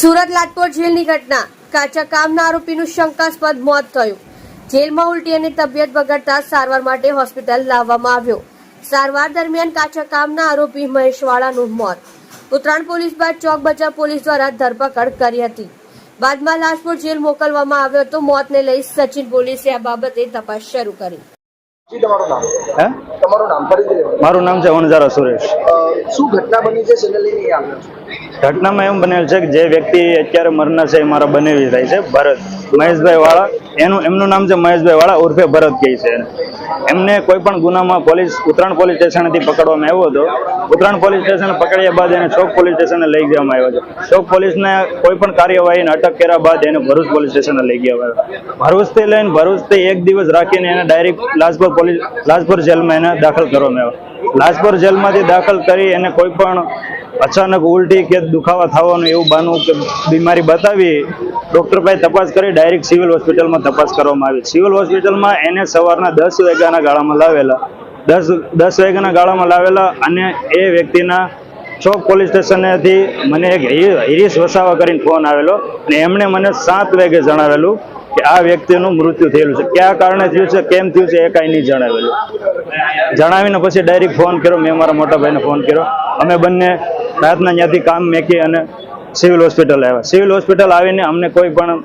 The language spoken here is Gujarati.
સુરત લાજપોર જેલની ઘટના. કાચા કામના આરોપીનું શંકાસ્પદ મોત થયું. જેલમાં ઉલટી અને તબિયત બગડતા સારવાર માટે હોસ્પિટલ લાવવામાં આવ્યો. સારવાર દરમિયાન કાચા કામના આરોપી મહેશવાળાનું મોત. ઉત્તરાયણ પોલીસ બાદ ચોક બચાવ પોલીસ દ્વારા ધરપકડ કરી હતી. બાદમાં લાજપોર જેલ મોકલવામાં આવ્યો હતો મોતને લઈ સચિન પોલીસે આ બાબતે તપાસ શરૂ કરી. મારું નામ છે વણઝારા સુરેશ. શું ઘટના બની છે? ઘટનામાં એમ બનેલ છે કે જે વ્યક્તિ અત્યારે મરનાર છે એ મારા બનેવી થાય છે ભરત. મહેશભાઈ વાળા એનું, એમનું નામ છે મહેશભાઈ વાળા ઉર્ફે ભરત કહે છે. એમને કોઈ પણ ગુનામાં પોલીસ, ઉત્તરાયણ પોલીસ સ્ટેશનથી પકડવામાં આવ્યો હતો. ઉત્તરાયણ પોલીસ સ્ટેશન પકડ્યા બાદ એને ચોક પોલીસ સ્ટેશને લઈ જવામાં આવ્યો છે ચોક પોલીસને કોઈ પણ કાર્યવાહીને અટક કર્યા બાદ એને ભરૂચ પોલીસ સ્ટેશને લઈ ગયા આવ્યો ભરૂચથી લઈને ભરૂચથી એક દિવસ રાખીને એને ડાયરેક્ટ લાજપુર પોલીસ, લાજપુર જેલમાં એને દાખલ કરવામાં આવ્યો. લાજપુર જેલમાંથી દાખલ કરી એને કોઈ પણ અચાનક ઉલટી કે દુખાવા થવાનું એવું બાનું કે બીમારી બતાવી ડૉક્ટર પાસે તપાસ કરી, ડાયરેક્ટ સિવિલ હોસ્પિટલમાં તપાસ કરવામાં આવી. સિવિલ હોસ્પિટલમાં એને સવારના દસ વાગ્યાના ગાળામાં લાવેલા. દસ દસ વાગ્યાના ગાળામાં લાવેલા અને એ વ્યક્તિના ચોક પોલીસ સ્ટેશનેથી મને એક હિરીશ વસાવા કરીને ફોન આવેલો અને એમણે મને સાત વાગે જણાવેલું કે આ વ્યક્તિનું મૃત્યુ થયેલું છે. કયા કારણે થયું છે, કેમ થયું છે એ કાંઈ નહીં જણાવેલું. જણાવીને પછી ડાયરેક્ટ ફોન કર્યો, મેં મારા મોટા ભાઈને ફોન કર્યો. અમે બંને રાતના ત્યાંથી કામ મેકી અને સિવિલ હોસ્પિટલ આવ્યા સિવિલ હોસ્પિટલ આવીને અમને કોઈ પણ